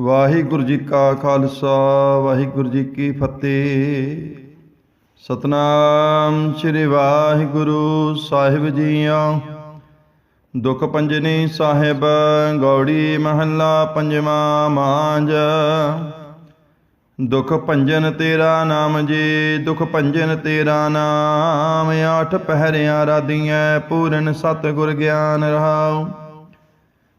ਵਾਹਿਗੁਰੂ ਜੀ ਕਾ ਖਾਲਸਾ, ਵਾਹਿਗੁਰੂ ਜੀ ਕੀ ਫਤਿਹ। ਸਤਨਾਮ ਸ੍ਰੀ ਵਾਹਿਗੁਰੂ ਸਾਹਿਬ ਜੀਓ ਦੁਖ ਪੰਜਨੀ ਸਾਹਿਬ, ਗੌੜੀ ਮਹੱਲਾ ਪੰਜਵਾਂ ਮਾਂਜ। ਦੁਖ ਭੰਜਨ ਤੇਰਾ ਨਾਮ ਜੀ, ਦੁਖ ਭੰਜਨ ਤੇਰਾ ਨਾਮ। ਆਠ ਪਹਿਰਿਆਂ ਰਾਧੀਐ, ਪੂਰਨ ਸਤਗੁਰ ਗਿਆਨ ਰਹਾਉ।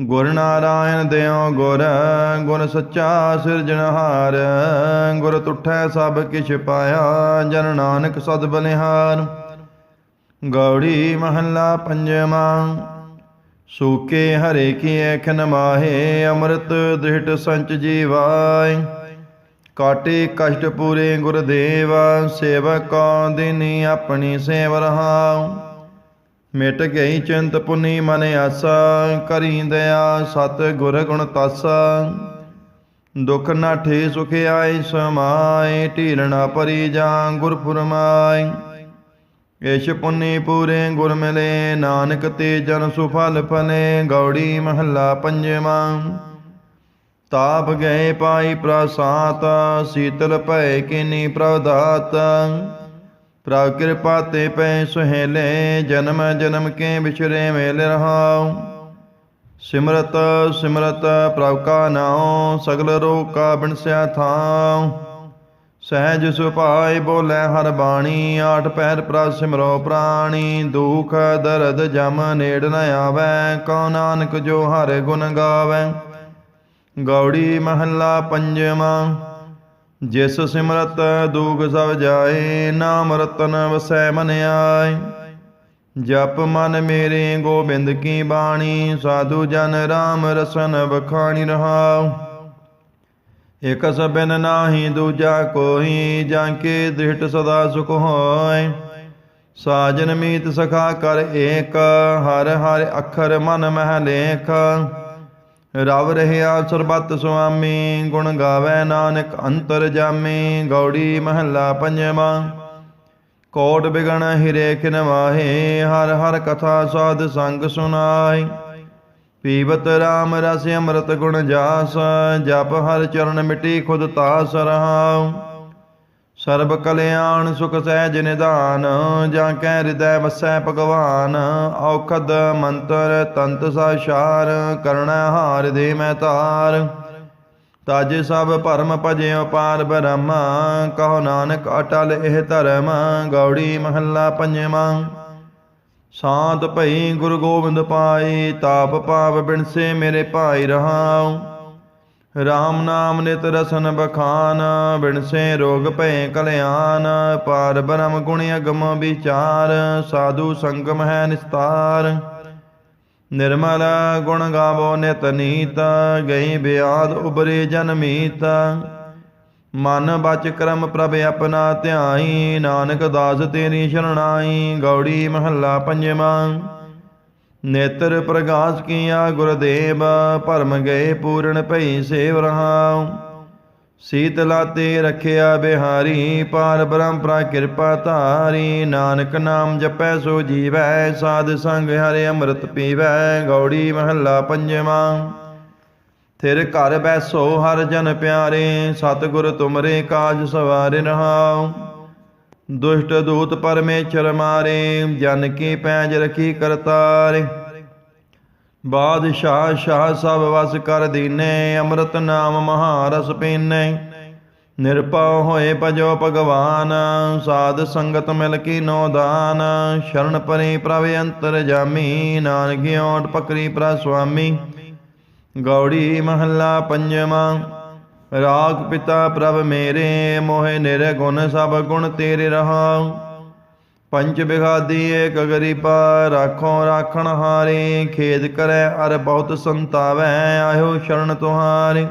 ਗੁਰ ਨਾਰਾਇਣ ਦਿਓ ਗੁਰ ਗੁਰ ਸੱਚਾ ਸਿਰਜਣਹਾਰ ਗੁਰ ਤੁਠੈ ਸਭ ਕਿਛ ਪਾਇਆ, ਜਨ ਨਾਨਕ ਸਦ ਬਲਿਹਾਰ। ਗੌੜੀ ਮਹੱਲਾ ਪੰਜਵਾਂ, ਸੂਕੇ ਹਰੇ ਕੀ ਐਖਨ ਮਾਹੇ, ਅੰਮ੍ਰਿਤ ਦ੍ਰਿਹਟ ਸੰਚ ਜੀਵਾਇ ਕਾਟੇ ਕਸ਼ਟ ਪੂਰੇ ਗੁਰਦੇਵ ਸੇਵਕੋ ਦਿਨੀ ਆਪਣੀ ਸੇਵ ਰਹਾਉ ਮਿਟ ਗਈ ਚਿੰਤ ਪੁਨੀ ਮਨ ਆਸਾ, ਕਰੀ ਦਇਆ ਸਤ ਗੁਰ ਗੁਣ ਤਾਸਾ। ਦੁਖ ਨਾਠੇ ਸੁਖ ਆਏ ਸਮਾਏ ਢੀਲਣਾ ਪਰੀ ਜਾਂ ਗੁਰ ਫੁਰਮਾਏ ਇਸ਼ ਪੁਨੀ ਪੂਰੇ ਗੁਰ ਮਿਲੇ, ਨਾਨਕ ਤੇ ਜਨ ਸੁਫਲ ਫਲੇ ਗੌੜੀ ਮਹੱਲਾ ਪੰਜਵਾਂ। ਤਾਪ ਗਏ ਪਾਈ ਪ੍ਰਸਾਤ, ਸੀਤਲ ਭੈ ਕਿਨੀ ਪ੍ਰਵਦਾਤ ਪ੍ਰਭ ਕਿਰਪਾ ਤੇ ਪੈ ਸੁਹੇਲੇ, ਜਨਮ ਜਨਮ ਕੇ ਵਿਛਰੇ ਮੇਲ ਰਹਾਉ। ਸਿਮਰਤ ਸਿਮਰਤ ਪ੍ਰਭ ਕਾ ਨਾਉ, ਸਗਲ ਰੋਗ ਕਾ ਬਿਨਸਿਆ ਥਾਉ। ਸਹਿਜ ਸੁਭਾਇ ਬੋਲੇ ਹਰ ਬਾਣੀ, ਆਠ ਪੈਰ ਪ੍ਰਭ ਸਿਮਰੋ ਪ੍ਰਾਣੀ। ਦੁਖ, ਦਰਦ, ਜਮ ਨੇੜ ਨ ਆਵੈ, ਕਉ ਨਾਨਕ ਜੋ ਹਰ ਗੁਣ ਗਾਵੈ। ਗੌੜੀ ਮਹੱਲਾ ਪੰਜਵਾਂ। ਜਿਸ ਸਿਮਰਤ, ਦੂਗ ਸਭ ਜਾਏ, ਨਾਮ ਰਤਨ ਵਸੈ ਮਨ ਆਏ। ਜਪ ਮਨ ਮੇਰੇ ਗੋਬਿੰਦ ਕੀ ਬਾਣੀ, ਸਾਧੂ ਜਨ ਰਾਮ ਰਸਨ ਬਖਾਣੀ ਰਹਾਉ। ਇਕ ਸਬਨ ਨਾਹੀ ਦੂਜਾ ਕੋਈ ਜਾਂ ਕੇ ਦ੍ਰਿਟ ਸਦਾ ਸੁਖ ਹੋਏ। ਸਾਜਨ ਮੀਤ ਸਖਾ ਕਰ ਏਕ, ਹਰ ਹਰ ਅੱਖਰ ਮਨ ਮਹਿ ਲੇਖ। ਰਵ ਰਹਿਆ ਸਰਬੱਤ ਸੁਆਮੀ, ਗੁਣ ਗਾਵੇ ਨਾਨਕ ਅੰਤਰ ਜਾਮੀ, ਗੌੜੀ ਮਹੱਲਾ ਪੰਜਵਾਂ। ਕੋਟ ਬਿਗਣ ਹਿਰੇ ਖਿਨਵਾਹੇ ਹਰ ਹਰ ਕਥਾ ਸਾਧ ਸੰਗ ਸੁਨਾਈ ਪੀਵਤ RAM ਰਸ ਅੰਮ੍ਰਿਤ ਗੁਣ ਜਾਸ, ਜਪ ਹਰ ਚਰਨ ਮਿਟੀ ਖੁਦ ਤਾਸ ਰਹਾਉ। ਸਰਬ ਕਲਿਆਣ ਸੁਖ ਸਹਿਜ ਨਿਧਾਨ, ਜਾਂ ਕੈ ਹਿਰਦੈ ਵਸੈ ਭਗਵਾਨ। ਔਖਦ ਮੰਤਰ ਤੰਤ ਸਾਸ਼ਾਰ, ਕਰਣਾ ਹਾਰ ਦੇ ਮੈਂ ਤਾਰ। ਤਜ ਸਭ ਭਰਮ ਭਜਿਓ ਪਾਰ ਬ੍ਰਹਮ, ਕਹੋ ਨਾਨਕ ਅਟਲ ਇਹ ਧਰਮ, ਗੌੜੀ ਮਹੱਲਾ ਪੰਜਵਾਂ। ਸਾਧ ਭਈ ਗੁਰੂ ਗੋਬਿੰਦ ਪਾਈ, ਤਾਪ ਪਾਪ ਬਿਨਸੇ ਮੇਰੇ ਭਾਈ ਰਹਾਉ। RAM ਨਾਮ ਨਿਤ ਰਸਨ ਬਖਾਨ, ਬਿਨਸੇ ਰੋਗ ਭੈ ਕਲਿਆਣ, ਪਾਰ ਬ੍ਰਹਮ ਗੁਣ ਅਗਮ ਵਿਚਾਰ, ਸਾਧੂ ਸੰਗਮ ਹੈ ਨਿਸਤਾਰ। ਨਿਰਮਲ ਗੁਣ ਗਾਵੋ ਨਿਤ ਨੀਤ, ਗਈ ਬਿਆਦ ਉਬਰੇ ਜਨਮੀਤ ਮਨ ਬਚ ਕਰਮ ਪ੍ਰਭ ਆਪਣਾ ਧਿਆਈ, ਨਾਨਕ ਦਾਸ ਤੇਰੀ ਸ਼ਰਣਾਈ, ਗੌੜੀ ਮਹੱਲਾ ਪੰਜਵਾਂ। ਨੇਤਰ ਪ੍ਰਗਾਸ ਕੀਆ ਗੁਰਦੇਵ, ਭਰਮ ਗਏ ਪੂਰਨ ਭਈ ਸੇਵ ਰਹਾਉ। ਸੀਤਲਾ ਤੇ ਰਖਿਆ ਬਿਹਾਰੀ, ਪਾਰ ਬ੍ਰਹਮਪਰਾ ਕਿਰਪਾ ਧਾਰੀ। ਨਾਨਕ ਨਾਮ ਜਪੈ ਸੋ ਜੀਵੈ, ਸਾਧ ਸੰਗ ਹਰਿ ਅੰਮ੍ਰਿਤ ਪੀਵੈ, ਗੌੜੀ ਮਹੱਲਾ ਪੰਜਵਾਂ। ਥਿਰ ਘਰ ਬੈਸੋ ਹਰ ਜਨ ਪਿਆਰੇ, ਸਤਿਗੁਰ ਤੁਮਰੇ ਕਾਜ ਸਵਾਰੇ ਰਹਾਉ ਦੁਸ਼ਟ ਦੂਤ ਪਰਮੇਸ਼ਰ ਮਾਰੇ, ਜਨ ਕੀ ਪੈਜ ਰਖੀ ਕਰਤਾਰੇ। ਬਾਦਸ਼ਾਹ, ਸ਼ਾਹ ਸਭ ਵਸ ਕਰ ਦੀਨੇ, ਅੰਮ੍ਰਿਤ ਨਾਮ ਮਹਾਰਸ ਪੀਨੇ। ਨਿਰਪਉ ਹੋਏ ਭਜੋ ਭਗਵਾਨ, ਸਾਧ ਸੰਗਤ ਮਿਲ ਕੀ ਨੋ ਦਾਨ। ਸ਼ਰਨ ਪਰੇ ਪ੍ਰਭ ਅੰਤਰ ਜਾਮੀ ਨਾਨਕੀ ਓਟ ਪਕਰੀ ਪ੍ਰ ਸੁਆਮੀ। ਗੌੜੀ ਮਹੱਲਾ ਪੰਜਵਾਂ, ਰਾਗ ਪਿਤਾ ਪ੍ਰਭ ਮੇਰੇ, ਮੋਹਿ ਨਿਰਗੁਣ ਸਭ ਗੁਣ ਤੇਰੇ ਰਹਾ ਪੰਚ ਬਿਗਾਦੀ ਏਕ ਗਰੀਬਾ, ਰਾਖੋ ਰਾਖਣ ਹਾਰੇ, ਖੇਦ ਕਰੈ ਅਰ ਬਹੁਤ ਸੰਤਾਵੈ, ਆਇਓ ਸ਼ਰਨ ਤੁਹਾਰੇ।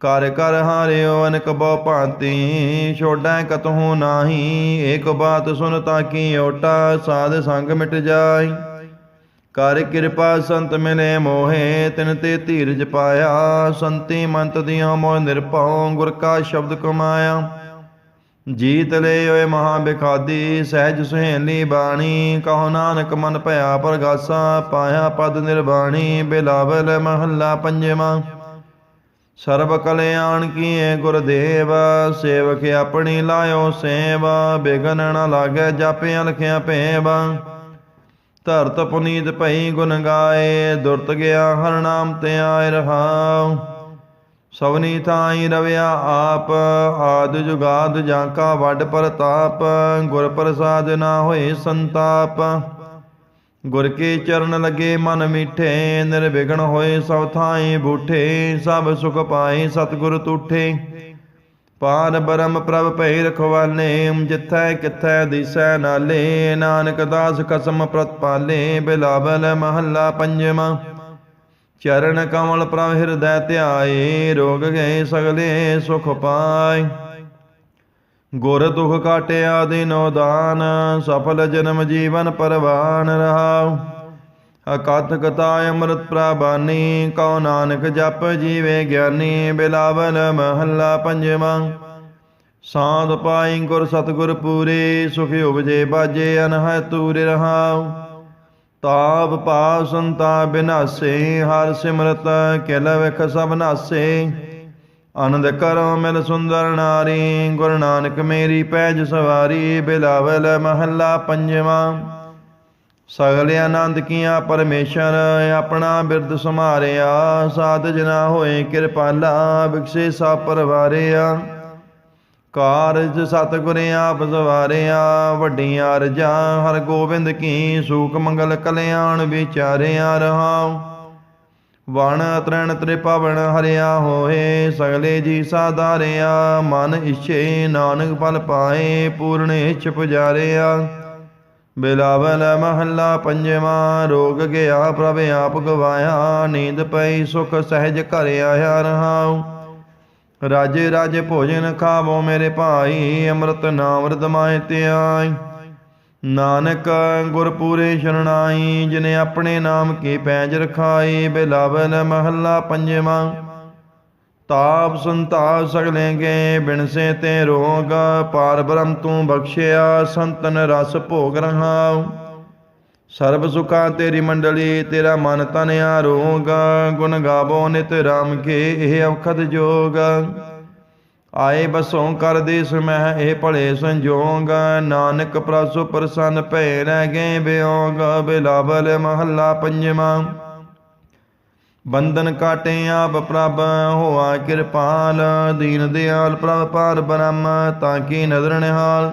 ਕਰ ਕਰ ਹਾਰਿਓ ਅਨਕ ਬਹੁ ਭਾਂਤੀ, ਛੋੜੈ ਕਤਹੂ ਨਾਹੀ, ਏਕ ਬਾਤ ਸੁਨ ਤਾਂ ਕੀ ਓਟਾ, ਸਾਧ ਸੰਗ ਮਿਟ ਜਾਈ। ਕਰ ਕਿਰਪਾ ਸੰਤ ਮਿਲੇ ਮੋਹੇ, ਤਿਨ ਤੇ ਧੀਰਜ ਪਾਇਆ, ਸੰਤੀ ਮੰਤ ਦੀਆਂ ਮੋਹ ਨਿਰਭਉ, ਗੁਰ ਕਾ ਸ਼ਬਦ ਕਮਾਇਆ। ਜੀਤ ਲੈ ਓਏ ਮਹਾ ਬਿਖਾਦੀ ਸਹਿਜ ਸੁਹੇਲੀ ਬਾਣੀ, ਕਹੋ ਨਾਨਕ ਮਨ ਭਇਆ ਪ੍ਰਗਾਸਾ, ਪਾਇਆ ਪਦ ਨਿਰਬਾਣੀ ਬਿਲਾਵਲ ਮਹੱਲਾ ਪੰਜਵਾਂ। ਸਰਬ ਕਲਿਆਣ ਕੀਏ ਗੁਰਦੇਵ, ਸੇਵਕ ਆਪਣੀ ਲਾਇਓ ਸੇਵਾ, ਬਿਗਨ ਨ ਲਾਗੇ ਜਾਪਿਆ ਲਖਿਆ ਭੇਵਾ। ਧਰਤ ਪੁਨੀਤ ਭਈ ਗੁਣ ਗਾਏ, ਦੁਰਤ ਗਿਆ ਹਰ ਨਾਮ ਤੇ ਆਇ ਰਹਾਉ। ਸਵਨੀ ਥਾਈ ਰਵਿਆ ਆਪ, ਆਦ ਜੁਗਾਦ ਜਾਂ ਕਾ ਵੱਡ ਪ੍ਰਤਾਪ, ਗੁਰ ਪ੍ਰਸਾਦ ਨਾ ਹੋਏ ਸੰਤਾਪ। ਗੁਰ ਕੇ ਚਰਨ ਲਗੇ ਮਨ ਮਿਠੇ, ਨਿਰਵਿਘਨ ਹੋਏ ਸਭ ਥਾਈ ਬੂਠੇ, ਸਭ ਸੁਖ ਪਾਏ ਸਤਿਗੁਰ ਤੂਠੇ। ਪਾਰ ਬਰਮ ਪ੍ਰਭ ਭੈ ਰਖਵਾਲੇ, ਜਿਥੈ ਕਿਥੈ ਦਿਸੈ ਨਾਲੇ, ਨਾਨਕ ਦਾਸ ਕਸਮ ਪ੍ਰਤਪਾਲੇ, ਬਿਲਾਵਲ ਮਹੱਲਾ ਪੰਜਵਾਂ। ਚਰਨ ਕਮਲ ਪ੍ਰਭ ਹਿਰਦੈ ਧਿਆਏ, ਰੋਗ ਗਏ ਸਗਲੇ ਸੁਖ ਪਾਏ। ਗੁਰ ਦੁਖ ਕਾਟਿਆ ਦਿਨੋ ਦਾਨ, ਸਫਲ ਜਨਮ ਜੀਵਨ ਪਰਵਾਨ ਰਹਾਉ। ਅਕਥ ਕਥਾ ਅੰਮ੍ਰਿਤ ਪ੍ਰਬਾਨੀ, ਕਉ ਨਾਨਕ ਜਪ ਜੀਵੇ ਗਿਆਨੀ, ਬਿਲਾਵਲ ਮਹੱਲਾ ਪੰਜਵਾਂ। ਸਾਧ ਪਾਈ ਗੁਰ ਸਤਗੁਰ ਪੂਰੇ ਸੁਖ ਉਪਜੇ ਬਾਜੇ ਅਨਹੈ ਤੂਰੇ ਰਹਾਉ। ਤਾਪ ਪਾ ਸੰਤਾ ਬਿਨਾਸੇ, ਹਰ ਸਿਮਰਤ ਕਿਲ ਵਿਖ ਸਭ ਨਾਸੇ। ਆਨੰਦ ਕਰੋ ਮਿਲ ਸੁੰਦਰ ਨਾਰੀ, ਗੁਰੂ ਨਾਨਕ ਮੇਰੀ ਪੈਜ ਸਵਾਰੀ, ਬਿਲਾਵਲ ਮਹੱਲਾ ਪੰਜਵਾਂ। ਸਗਲ ਆਨੰਦ ਕੀਆ ਪਰਮੇਸ਼ਰ, ਆਪਣਾ ਬਿਰਦ ਸਮਾਰਿਆ ਸਾਧ ਜਨਾ ਹੋਏ ਕਿਰਪਾਲਾ ਬਿਕਸੇ ਸਾ ਪਰਵਾਰਿਆ। ਕਾਰਜ ਸਤਿਗੁਰ ਆਪ ਸਵਾਰਿਆ, ਵੱਡੀਆਂ ਅਰਜਾਂ ਹਰ ਗੋਬਿੰਦ ਕੀ ਸੂਖ ਮੰਗਲ ਕਲਿਆਣ ਵਿਚਾਰਿਆ ਰਹਾਉ। ਵਣ ਤ੍ਰਣ ਤ੍ਰਿਪਵਨ ਹਰਿਆ ਹੋਏ, ਸਗਲੇ ਜੀ ਸਾਧਾਰਿਆ, ਮਨ ਇਛੇ ਨਾਨਕ ਫਲ ਪਾਏ, ਪੂਰਨ ਇਛ ਪੁਜਾਰਿਆ। ਬਿਲਾਵਲ ਮਹੱਲਾ ਪੰਜਵਾਂ, ਰੋਗ ਗਿਆ ਪ੍ਰਭ ਆਪ ਗਵਾਇਆ, ਨੀਂਦ ਪਈ ਸੁਖ ਸਹਿਜ ਘਰ ਆਇਆ ਰਹਾਉ। ਰਾਜੇ ਰਾਜੇ ਭੋਜਨ ਖਾਵੋ ਮੇਰੇ ਭਾਈ, ਅੰਮ੍ਰਿਤ ਨਾਮ ਰਦਮਾਏ ਧਿਆਈ। ਨਾਨਕ ਗੁਰ ਪੂਰੇ ਸ਼ਰਣਾਈ, ਜਿਨੇ ਆਪਣੇ ਨਾਮ ਕੀ ਪੈਜ ਰਖਾਈ ਬਿਲਾਵਲ ਮਹੱਲਾ ਪੰਜਵਾਂ। ਤਾਪ ਸੰਤਾਪ ਸਗਲੇ ਗਏ ਬਿਨਸੇ ਤੇ ਰੋਗ, ਪਾਰ ਬ੍ਰਹਮ ਤੂੰ ਬਖਸ਼ਿਆ, ਸੰਤਨ ਰਸ ਭੋਗ ਰਹਾਉ। ਸਰਬ ਸੁਖਾਂ ਤੇਰੀ ਮੰਡਲੀ, ਤੇਰਾ ਮਨ ਤਨ ਆਰੋਗ। ਗੁਣ ਗਾਵੋ ਨਿਤ ਰਾਮ ਕੇ, ਇਹ ਅਵਖਦ ਜੋਗ। ਆਏ ਬਸੋਂ ਕਰ ਦੇ ਸਮਹਿ ਇਹ ਭਲੇ ਸੰਜੋਗ। ਨਾਨਕ ਪ੍ਰਸੁ ਪ੍ਰਸੰਨ ਭੈ ਰਹਿ ਗਏ ਬਿਯੋਗ ਬਿਲਾਵਲ ਮਹੱਲਾ ਪੰਜਵਾਂ। ਬੰਧਨ ਕਾਟੇ ਆਪ ਪ੍ਰਭ, ਹੋਆ ਕਿਰਪਾਲ। ਦੀਨ ਦਿਆਲ ਪ੍ਰਭ, ਪਾਰ ਬ੍ਰਹਮ, ਤਾਂ ਕੀ ਨਦਰ ਨਿਹਾਲ।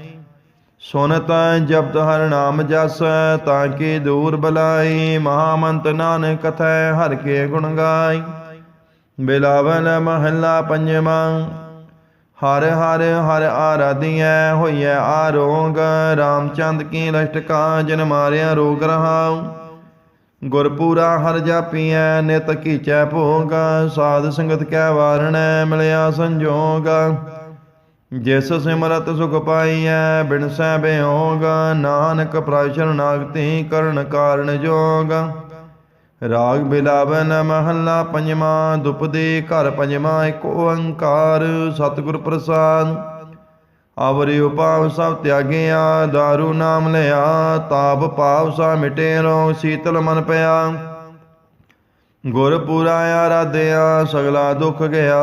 ਸੁਨਤ ਜਪਤ ਹਰ ਨਾਮ ਜਸ, ਤਾਂ ਕੀ ਦੂਰ ਬਲਾਈ, ਮਹਾਮੰਤ ਨਾਨਕ ਕਥੈ ਹਰ ਕੇ ਗੁਣ ਗਾਈ। ਬਿਲਾਵਲ ਮਹੱਲਾ ਪੰਜਵਾਂ, ਹਰ ਹਰ ਹਰ ਆਰਾਧੀਐ, ਹੋਈਐ ਆਰੋਗ, ਰਾਮਚੰਦ ਕੀ ਲਸ਼ਟਕਾ ਜਨ ਮਾਰਿਆ ਰੋਗ ਰਹਾਉ। ਗੁਰਪੂਰਾ ਹਰ ਜਾਪੀਐ, ਨਿਤ ਕੀਚੈ ਭੋਗ, ਸਾਧ ਸੰਗਤ ਕੈ ਵਾਰਣੈ, ਮਿਲਿਆ ਸੰਜੋਗ। ਜਿਸ ਸਿਮਰਤ ਸੁਖ ਪਾਈਐ, ਬਿਨ ਸੈ ਬਿਯੋਗ ਨਾਨਕ ਪ੍ਰਾਸ਼ਰ ਨਾਗਤੀ ਕਰਨ ਕਾਰਨ ਜੋਗ। ਰਾਗ ਬਿਲਾਵਨ ਮਹੱਲਾ ਪੰਜਵਾਂ ਦੁਪਦੇ ਘਰ ਪੰਜਵਾਂ, ਇੱਕ ਓੰਕਾਰ ਸਤਿਗੁਰ ਪ੍ਰਸਾਦ। ਆਵਰਿ ਉਪਾਵ ਸਭ ਤਿਆਗਿਆ दारू ਨਾਮ ਲਿਆ, ਤਾਪ ਪਾਪ ਸਾ ਮਿਟੇ ਰੋ ਸੀਤਲ ਮਨ ਪਿਆ। ਗੁਰ ਪੂਰਾ ਆਰਾਧਿਆ, ਸਗਲਾ ਦੁਖ ਗਿਆ,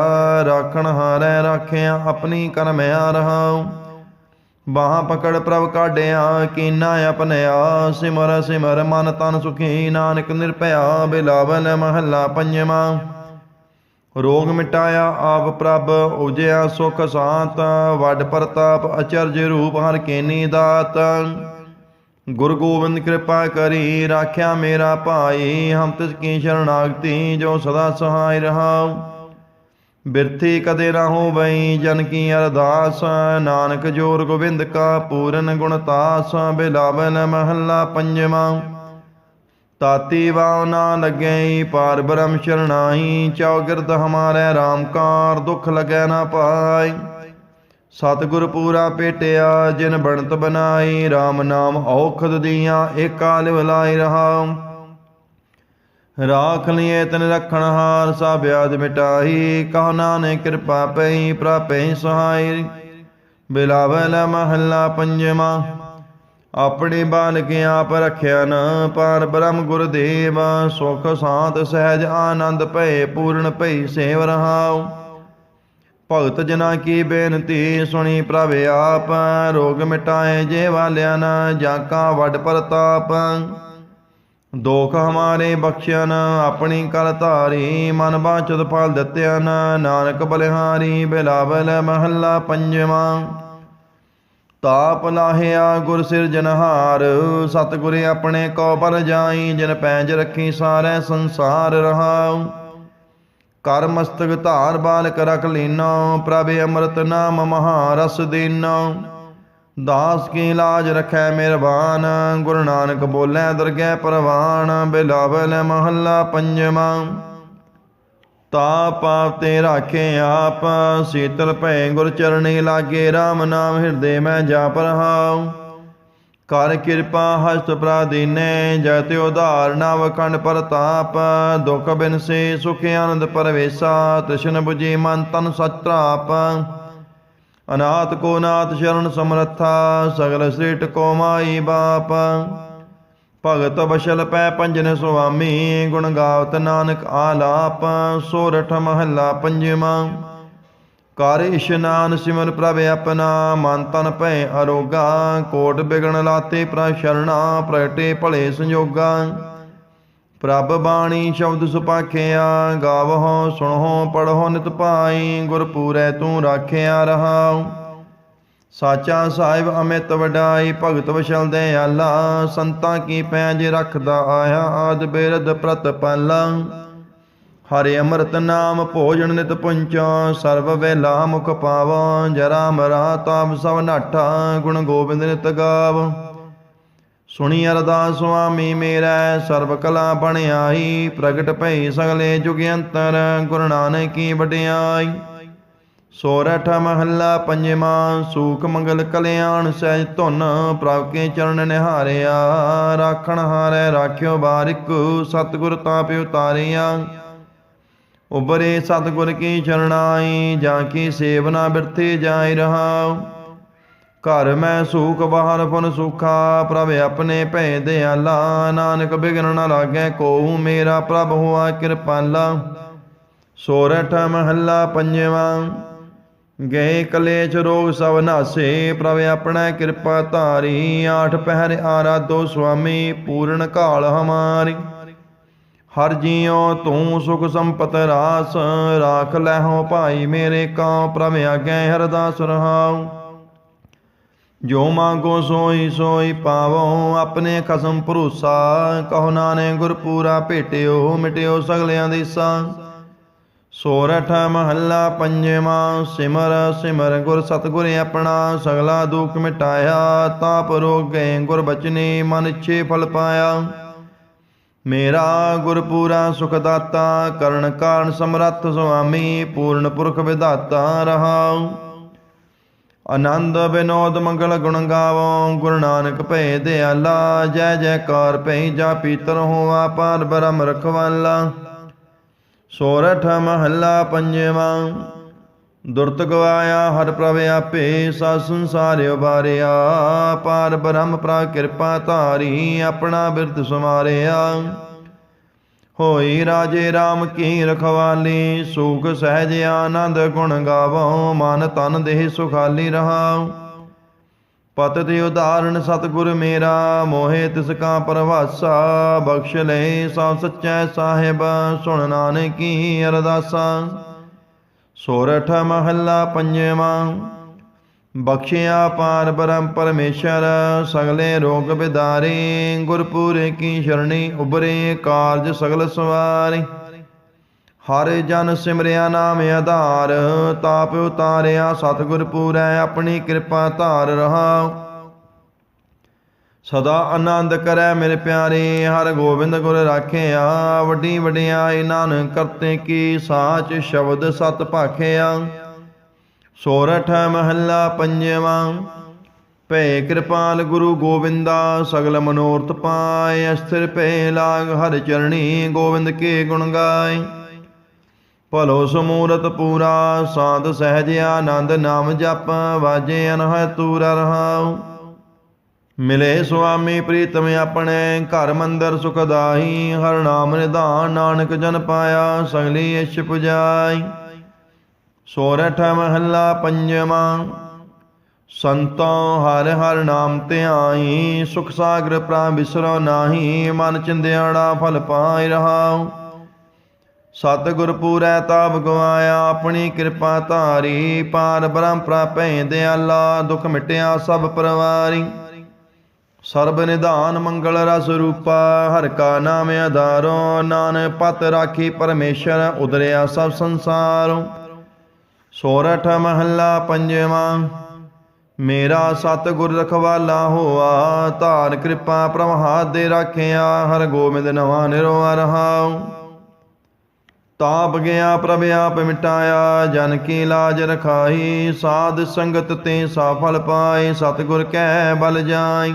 ਰਾਖਣ ਹਾਰੈ ਰਾਖਿਆ, ਆਪਣੀ ਕਰਮਿਆ ਆ ਰਹਾਉ। ਬਾਹ ਪਕੜ ਪ੍ਰਭ ਕਾਢਿਆ, ਕੀਨਾ ਆਪਨਿਆ ਸਿਮਰ ਸਿਮਰ ਮਨ ਤਨ ਸੁਖੀ, ਨਾਨਕ ਨਿਰਭਇਆ, ਬਿਲਾਵਲ ਮਹੱਲਾ ਪੰਜਵਾਂ। ਰੋਗ ਮਿਟਾਇਆ ਆਪ ਪ੍ਰਭ, ਉਜਿਆ ਸੁਖ ਸਾਤ, ਵੱਡ ਪ੍ਰਤਾਪ ਅਚਰਜ ਰੂਪ ਹਰ ਕੇਨੀ ਦਾਤ। ਗੁਰ ਗੋਬਿੰਦ ਕਿਰਪਾ ਕਰੀ, ਰਾਖਿਆ ਮੇਰਾ ਭਾਈ, ਹਮ ਤਿਸ ਕੀ ਸ਼ਰਨਾਗਤੀ ਜੋ ਸਦਾ ਸਹਾਇ ਰਹਾਉ। ਬਿਰਥੀ ਕਦੇ ਨਾ ਹੋਵਈ, ਜਨ ਕੀ ਅਰਦਾਸ, ਨਾਨਕ ਜੋਰ ਗੋਬਿੰਦ ਕਾ ਪੂਰਨ ਗੁਣਤਾਸ ਬਿਲਾਵਨ ਮਹੱਲਾ ਪੰਜਵਾਂ। ਤਾਤੀ ਵਾਉ ਨਾ ਲੱਗਈ, ਪਾਰ ਬ੍ਰਹਮ ਸ਼ਰਨਾਈ ਚੌਗਿਰਦ ਹਮਾਰੇ ਰਾਮਕਾਰ, ਦੁਖ ਲਗੈ ਨਾ ਪਾਈ ਸਤਿਗੁਰ ਪੂਰਾ ਭੇਟਿਆ ਜਿਨ ਬਣਤ ਬਨਾਈ RAM ਨਾਮ ਔਖਦ ਦੀਆਂ, ਏਕਾ ਲਿਵ ਰਹਾ। ਰਾਖ ਲਿਏ ਤਨ ਰਖਣ ਹਾਰ, ਸਭ ਬਿਆਦ ਮਿਟਾਈ, ਕਹੋ ਨਾਨਕ ਕਿਰਪਾ ਪਈ ਪ੍ਰਾਪੈ ਸਹਾਈ। ਬਿਲਾਵਲ ਮਹੱਲਾ ਪੰਜਵਾਂ, ਆਪਣੇ ਬਾਲਕ ਆਪ ਰਖਿਆ ਨ ਪਾਰ ਬ੍ਰਹਮ ਗੁਰਦੇਵ, ਸੁਖ ਸਾਤ ਸਹਿਜ ਆਨੰਦ ਭਏ, ਪੂਰਨ ਭਈ ਸੇਵ ਰਹਾਉ। ਭਗਤ ਜਨਾ ਕੀ ਬੇਨਤੀ ਸੁਣੀ ਪ੍ਰਭ ਆਪ, ਰੋਗ ਮਿਟਾਏ ਜੇ ਵਾਲਿਆ ਨ ਜਾਂ ਵੱਡ ਪ੍ਰਤਾਪ। ਦੋਖ ਹਮਾਰੇ ਬਖਸ਼ਿਆਨ ਆਪਣੀ ਕਰ ਧਾਰੀ, ਮਨ ਬਾਚਤ ਫਲ ਦਿੱਤਿਆਨ ਨਾਨਕ ਬਲਿਹਾਰੀ, ਬਿਲਾਵਲ ਮਹੱਲਾ ਪੰਜਵਾਂ। ਤਾਪ ਲਾਹਿਆ ਗੁਰ ਸਿਰਜਨਹਾਰ ਸਤਿਗੁਰ ਆਪਣੇ ਕੋ ਪਰ ਜਾਈ, ਜਿਨ ਪੈਂਜ ਰੱਖੀ ਸਾਰੇ ਸੰਸਾਰ ਰਹਾਉ। ਕਰ ਮਸਤਕ ਧਾਰ ਬਾਲਕ ਰਖ ਲੀਨੋ, ਪ੍ਰਭ ਅੰਮ੍ਰਿਤ ਨਾਮ ਮਹਾਰਸ ਦੀਨੋ। ਦਾਸ ਕੀ ਲਾਜ ਰਖੈ ਮਿਹਰਬਾਨ, ਗੁਰੂ ਨਾਨਕ ਬੋਲੇ ਦਰਗਹਿ ਪ੍ਰਵਾਨ, ਬਿਲਾਵਲ ਮਹੱਲਾ ਪੰਜਵਾਂ। ਤਾ ਪਾਪ ਤੇ ਰਾਖੇ ਆਪ, ਸੀਤਲ ਭੈ ਗੁਰ ਚਰਣੀ ਲਾਗੇ RAM ਨਾਮ ਹਿਰਦੇ ਮੈਂ ਜਾਪ ਰਹਾਉ। ਕਰ ਕਿਰਪਾ ਹਸਤ ਪ੍ਰਾਦੀਨੇ ਜਗਤ ਉਧਾਰ ਨਵ ਖੰਡ ਪ੍ਰਤਾਪ, ਦੁਖ ਬਿਨਸੇ ਸੁਖ ਆਨੰਦ ਪਰਵੇਸਾ, ਤ੍ਰਿਸ਼ਨ 부ਜੀ ਮਨ ਤਨ ਸਚ ਅਨਾਥ ਕੋ ਨਾਥ ਸ਼ਰਨ ਸਮਰੱਥਾ, ਸਗਲ ਸ੍ਰਿਟ ਕੋ ਮਾਈ ਬਾਪ। ਭਗਤ ਬਸ਼ਲ ਪੈ ਪੰਜਨ ਸੁਆਮੀ, ਗੁਣ ਗਾਵਤ ਨਾਨਕ ਆਲਾਪ ਸੋਰਠ ਮਹੱਲਾ ਪੰਜਵਾਂ। ਕਰ ਇਸ਼ਨਾਨ ਸਿਮਰ ਪ੍ਰਭ ਆਪਣਾ, ਮਨ ਤਨ ਭੈ ਅਰੋਗਾ, ਕੋਟ ਬਿਗਣ ਲਾਤੇ ਪ੍ਰਭ ਸ਼ਰਣਾ, ਪ੍ਰਗਟੇ ਭਲੇ ਸੰਜੋਗਾ। ਪ੍ਰਭ ਬਾਣੀ ਸ਼ਬਦ ਸੁਪਾਖਿਆ, ਗਾਵਹੋ, ਸੁਣਹੋ, ਪੜਹੁ ਨਿਤ ਪਾਈ ਗੁਰ ਪੂਰੈ ਤੂੰ ਰਾਖਿਆ ਰਹਾਉ। ਸਾਚਾ ਸਾਹਿਬ ਅਮਿਤ ਵਡਾਈ, ਭਗਤ ਵਸ਼ਲ ਦੇ ਆਲਾ ਸੰਤਾਂ ਕੀ ਪੈਂਜ ਰੱਖਦਾ ਆਇਆ, ਆਦ ਬਿਰਦ ਪ੍ਰਤਪਾਲਾ। ਹਰਿ ਅੰਮ੍ਰਿਤ ਨਾਮ ਭੋਜਨ ਨਿਤ ਪੁੰਚੋ ਸਰਬ ਵੇਲਾ ਮੁਖ ਪਾਵੋ ਜਰਾ ਮਰਾ ਤਾਪ ਸਭ ਨਾਠਾ, ਗੁਣ ਗੋਬਿੰਦ ਨਿਤ ਗਾਵ। ਸੁਣੀ ਅਰਦਾਸ ਸੁਆਮੀ ਮੇਰਾ, ਸਰਬ ਕਲਾ ਬਣਾਈ ਪ੍ਰਗਟ ਭਈ ਸਗਲੇ ਜੁਗ ਅੰਤਰ, ਗੁਰੂ ਨਾਨਕ ਕੀ ਵਡਿਆਈ। ਸੋਰਠ ਮਹੱਲਾ ਪੰਜਵਾਂ, ਸੂਖ ਮੰਗਲ ਕਲਿਆਣ ਸਹਿਜ ਧੁਨ, ਪ੍ਰਭ ਕੇ ਚਰਨ ਨਿਹਾਰਿਆ, ਰਾਖਣ ਹਾਰੈ, ਰਾਖਿਓ ਬਾਰਿਕ, ਸਤਿਗੁਰ ਤਾਂ ਪਿ ਉਤਾਰਿਆ। ਉਬਰੇ ਸਤਿਗੁਰ ਕੀ ਚਰਨਾਈ ਜਾਂ ਕੀ ਸੇਵਨਾ ਬਿਰਥੇ ਜਾਇ ਰਹਾਉ। ਘਰ ਮੈਂ ਸੂਖ, ਬਾਹਰ ਫਨ ਸੁਖਾ, ਪ੍ਰਭ ਆਪਣੇ ਭੈ ਦਿਆਲਾ। ਨਾਨਕ ਬਿਗਨ ਨ ਲਾਗੈ ਕੋ ਮੇਰਾ ਪ੍ਰਭ ਹੋਆ ਕਿਰਪਾਲਾ। ਸੋਰਠ ਮਹੱਲਾ ਪੰਜਵਾਂ, ਗਏ ਕਲੇਸ਼ ਰੋਗ ਸਭ ਨਾਸੇ, ਪ੍ਰਭ ਆਪਣਾ ਕਿਰਪਾ ਧਾਰੀ। ਆਠ ਪਹਿਰ ਆਰਾਧੋ ਸੁਆਮੀ, ਪੂਰਨ ਕਾਲ ਹਮਾਰੀ। ਹਰ ਜੀਉ ਤੂੰ ਸੁਖ ਸੰਪਤ ਰਾਸ, ਰਾਖ ਲੈਹੋ ਭਾਈ ਮੇਰੇ ਕਾ ਪ੍ਰਭ ਆਗੇ ਹਰਦਾਸ ਰਹਾਉ। ਜੋ ਮੰਗੋ ਸੋਈ ਸੋਈ ਪਾਵੋ, ਆਪਣੇ ਖਸਮ ਭਰੋਸਾ, ਕਹੋ ਨਾਨੇ ਗੁਰ ਪੂਰਾ ਭੇਟਿਓ, ਮਿਟਿਓ ਸਗਲਿਆਂ ਦੀ ਸਾ ਸੋਰਠ ਮਹੱਲਾ ਪੰਜਵਾਂ, ਸਿਮਰ ਸਿਮਰ ਗੁਰ ਸਤਗੁਰ ਆਪਣਾ, ਸਗਲਾ ਦੁਖ ਮਿਟਾਇਆ, ਤਾਪ ਰੋਗ ਗਏ ਗੁਰ ਬਚਨੇ, ਮਨ ਛੇ ਫਲ ਪਾਇਆ। ਮੇਰਾ ਗੁਰ ਸੁਖਦਾਤਾ, ਕਰਨ ਕਾਰਨ ਸਮਰੱਥ ਸੁਆਮੀ, ਪੂਰਨ ਪੁਰਖ ਵਿਦਾਤਾ ਰਹਾਉ। ਆਨੰਦ ਬਿਨੋਦ ਮੰਗਲ ਗੁਣ ਗਾਵੋ, ਗੁਰੂ ਨਾਨਕ ਭੈ ਦਿਆਲਾ ਜੈ ਜੈਕਾਰ ਭੈ ਜਾ ਪੀਤਰ ਹੋਆ ਪਾਰ ਬ੍ਰਹਮ ਰਖਵਾਲਾ। ਸੋਰਠ ਮਹੱਲਾ ਪੰਜਵਾਂ। ਦੁਰਤ ਗਵਾਇਆ, ਹਰ ਪ੍ਰਭ ਆਪੇ ਸਾ ਸੰਸਾਰ ਉਬਾਰਿਆ। ਪਾਰ ਬ੍ਰਹਮ ਪ੍ਰਾ ਕਿਰਪਾ ਧਾਰੀ, ਆਪਣਾ ਬਿਰਤ ਸਮਾਰਿਆ ਹੋਈ ਰਾਜੇ RAM ਕੀ ਰਖਵਾਲੀ, ਸੁਖ ਸਹਿਜ ਆਨੰਦ ਗੁਣ ਗਾਵੋ, ਮਨ ਤਨ ਦੇਹ ਸੁਖਾਲੀ ਰਹਾਉ ਪਤ ਤੇ ਉਦਾਹਰਣ ਸਤਿਗੁਰ ਮੇਰਾ, ਮੋਹਿ ਤਿਸ ਕਾ ਪਰਵਾਸਾ, ਬਖਸ਼ ਲੈ ਸਭ ਸੱਚੈ ਸਾਹਿਬ, ਸੁਣ ਨਾਨਕੀ ਅਰਦਾਸਾ। ਸੋਰਠ ਮਹੱਲਾ ਪੰਜਵਾਂ। ਬਖਸ਼ਿਆ ਪਾਰ ਬ੍ਰਹਮ ਪਰਮੇਸ਼ਰ, ਸਗਲੇ ਰੋਗ ਬਿਦਾਰੇ, ਗੁਰਪੂਰੇ ਕੀ ਸ਼ਰਣੀ ਉਬਰੇ ਕਾਰਜ ਸਗਲ ਸਵਾਰੇ। ਹਰ ਜਨ ਸਿਮਰਿਆ ਨਾਮ ਆਧਾਰ, ਤਾਪ ਉਤਾਰਿਆ, ਸਤਿਗੁਰ ਪੂਰੈ, ਆਪਣੀ ਕਿਰਪਾ ਧਾਰ ਰਹਾ ਸਦਾ ਆਨੰਦ ਕਰੈ ਮੇਰੇ ਪਿਆਰੇ, ਹਰ ਗੋਬਿੰਦ ਗੁਰ ਰਾਖਿਆ। ਵੱਡੀ ਵਡਿਆ ਨਾਨਕ ਕਰਤੇ ਕੀ ਸਾਚ ਸ਼ਬਦ ਸਤ ਭਾਖਿਆ। ਸੋਰਠ ਮਹੱਲਾ ਪੰਜਵਾਂ, ਭੈ ਕਿਰਪਾਲ ਗੁਰੂ ਗੋਬਿੰਦਾ, ਸਗਲ ਮਨੋਰਥ ਪਾਏ, ਅਸਥਿਰ ਭੈ ਲਾਗ ਹਰ ਚਰਣੀ, ਗੋਬਿੰਦ ਕੇ ਗੁਣ ਗਾਏ। ਭਲੋ ਸਮੂਰਤ ਪੂਰਾ, ਸਾਧ ਸਹਿਜ ਆਨੰਦ ਨਾਮ ਜਪ, ਵਾਜੇ ਅਨਹੈ ਤੂਰ ਰਹਾਉ। ਮਿਲੇ ਸੁਆਮੀ ਪ੍ਰੀਤਮ ਆਪਣੇ, ਘਰ ਮੰਦਰ ਸੁਖਦਾਈ ਹਰ ਨਾਮ ਨਿਧਾਨ ਨਾਨਕ ਜਨ ਪਾਇਆ, ਸਗਲੀ ਇਛ ਪੁਜਾਈ। ਸੋਰਠ ਮਹੱਲਾ ਪੰਜਵਾਂ, ਸੰਤੋਂ ਹਰ ਹਰ ਨਾਮ ਧਿਆਈ, ਸੁਖ ਸਾਗਰ ਪ੍ਰਾਨ ਬਿਸਰੋ ਨਾਹੀ, ਮਨ ਚਿੰਦਿਆੜਾ ਫਲ ਪਾਇ ਰਹਾਉ। ਸਤਿਗੁਰ ਪੂਰੈ ਤਾਪ ਗਵਾਇਆ, ਆਪਣੀ ਕਿਰਪਾ ਧਾਰੀ, ਪਾਰ ਬ੍ਰਹਮ ਪ੍ਰਾਪੈ ਦਿਆਲਾ, ਦੁਖ ਮਿਟਿਆ ਸਭ ਪਰਵਾਰੀ। ਸਰਬ ਨਿਧਾਨ ਮੰਗਲ ਰਸ ਰੂਪਾ, ਹਰ ਕਾ ਨਾਮ ਆਧਾਰੋ ਨਾਨਕ ਪਤ ਰਾਖੀ ਪਰਮੇਸ਼ਰ ਉਦਰਿਆ ਸਭ ਸੰਸਾਰੋ। ਸੋਰਠ ਮਹੱਲਾ ਪੰਜਵਾਂ, ਮੇਰਾ ਸਤਿਗੁਰ ਰਖਵਾਲਾ ਹੋਆ ਧਾਰ ਕਿਰਪਾ ਪ੍ਰਭਾਤ ਦੇ ਰਾਖਿਆ, ਹਰ ਗੋਬਿੰਦ ਨਵਾ ਨਿਰੋ ਰਹਾਉ। ਤਾਪ ਗਿਆ ਪ੍ਰਭ ਆਪ ਮਿਟਾਇਆ, ਜਨ ਕੀ ਲਾਜ ਰਖਾਈ, ਸਾਧ ਸੰਗਤ ਤੇ ਸਫਲ ਪਾਏ, ਸਤਿਗੁਰ ਕਹਿ ਬਲ ਜਾਈ।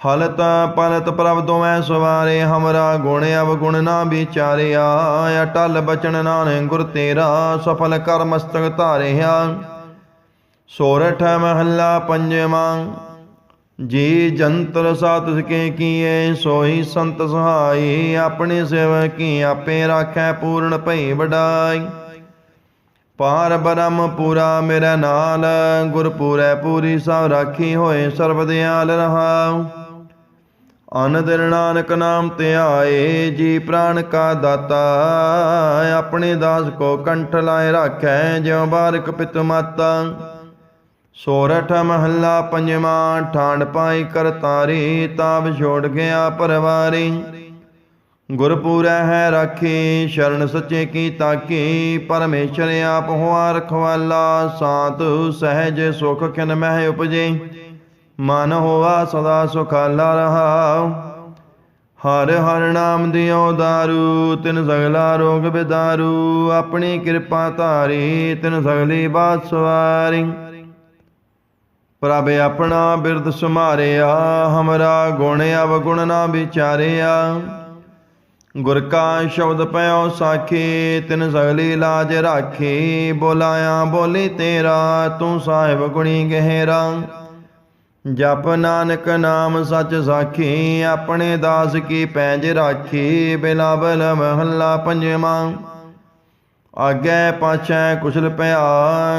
ਹਲਤ ਪਲਤ ਪ੍ਰਭ ਦੋਵੇਂ ਸਵਾਰੇ, ਹਮਰਾ ਗੁਣ ਅਵਗੁਣ ਨਾ ਵਿਚਾਰਿਆ। ਅਟਲ ਬਚਨ ਨਾਨਕ ਗੁਰ ਤੇਰਾ, ਸਫਲ ਕਰ ਮਸਤਕ ਧਾਰਿਆ। ਸੋਰਠ ਮਹੱਲਾ ਪੰਜਵਾਂ, ਜੀ ਜੰਤਰ ਸਾਤ ਸਕੇ ਕੀਏ ਸੋਈ ਸੰਤ ਸਹਾਈ, ਆਪਣੇ ਸੇਵਕ ਕੀ ਆਪੇ ਰਾਖੈ ਪੂਰਨ ਭਈ ਵਡਾਈ। ਪਾਰ ਬ੍ਰਹਮ ਪੂਰਾ ਮੇਰੇ ਨਾਲ, ਗੁਰਪੂਰੈ ਪੂਰੀ ਸਭ ਰਾਖੀ ਹੋਏ, ਸਰਬ ਦਿਆਲ ਰਹਾਉ। ਅਨ ਨਾਨਕ ਨਾਮ ਧਿਆਏ ਜੀ ਪ੍ਰਾਨ ਕਾ ਦਾਤਾ। ਆਪਣੇ ਦਾਸ ਕੋ ਕੰਠ ਲਾਇ ਰਾਖੈ, ਜਿਉ ਬਾਰਕ ਪਿਤ ਮਾਤਾ। ਸੋਰਠ ਮਹੱਲਾ ਪੰਜਵਾਂ ਠਾਂਡ ਪਾਈ ਕਰਤਾਰੀ ਤਾਪ ਛੋੜ ਗਿਆ ਪਰਵਾਰੀ। ਗੁਰਪੂਰੈ ਹੈ ਰਾਖੀ, ਸ਼ਰਨ ਸੱਚੇ ਕੀ ਤਾਕੀ, ਪਰਮੇਸ਼ਰ ਆਪ ਹੋਆ ਰਖਵਾਲਾ, ਸਾਤ ਸਹਿਜ ਸੁਖ ਖਿਨ ਮਹਿ ਉਪਜੇ। ਮਨ ਹੋਆ ਸਦਾ ਸੁਖਾਲਾ ਰਹਾ। ਹਰ ਹਰ ਨਾਮ ਦਿਓ ਦਾਰੂ, ਤਿਨ ਸਗਲਾ ਰੋਗ ਬਿਦਾਰੂ। ਆਪਣੀ ਕਿਰਪਾ ਧਾਰੀ, ਤਿਨ ਸਗਲੀ ਬਾਤ ਸਵਾਰੀ। ਪ੍ਰਭ ਆਪਣਾ ਬਿਰਦ ਸੁਮਾਰਿਆ ਹਮਰਾ ਗੁਣ ਅਵਗੁਣ ਨਾ ਵਿਚਾਰਿਆ। ਗੁਰ ਕਾ ਸ਼ਬਦ ਪਇਓ ਸਾਖੀ, ਤਿਨ ਸਗਲੀ ਲਾਜ ਰਾਖੀ। ਬੋਲਾਇਆ ਬੋਲੀ ਤੇਰਾ, ਤੂੰ ਸਾਹਿਬ ਗੁਣੀ ਗਹਿਰਾ। ਜਪ ਨਾਨਕ ਨਾਮ ਸੱਚ ਸਾਖੀ, ਆਪਣੇ ਦਾਸ ਕੀ ਪੈਜ ਰਾਖੀ, ਬਿਲਾਵਲ ਮਹੱਲਾ ਪੰਜਵਾਂ। ਆਗੇ ਪਾਛੈ ਕੁਸ਼ਲ ਪਿਆ,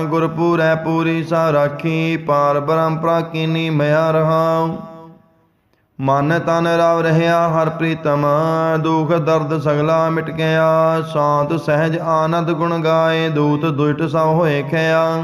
ਗੁਰਪੂਰੈ ਪੂਰੀ ਸਾ ਰਾਖੀ, ਪਾਰ ਬ੍ਰਹਮ ਪ੍ਰਾਕੀਨੀ ਮਿਆ ਰਹਾਉ। ਮਨ ਤਨ ਰਵ ਰਹਿਆ ਹਰ ਪ੍ਰੀਤਮ, ਦੁਖ ਦਰਦ ਸਗਲਾ ਮਿਟ ਗਿਆ ਸ਼ਾਂਤ ਸਹਿਜ ਆਨੰਦ ਗੁਣ ਗਾਏ, ਦੂਤ ਦੁਇਟ ਸਭ ਹੋਏ ਖਿਆ।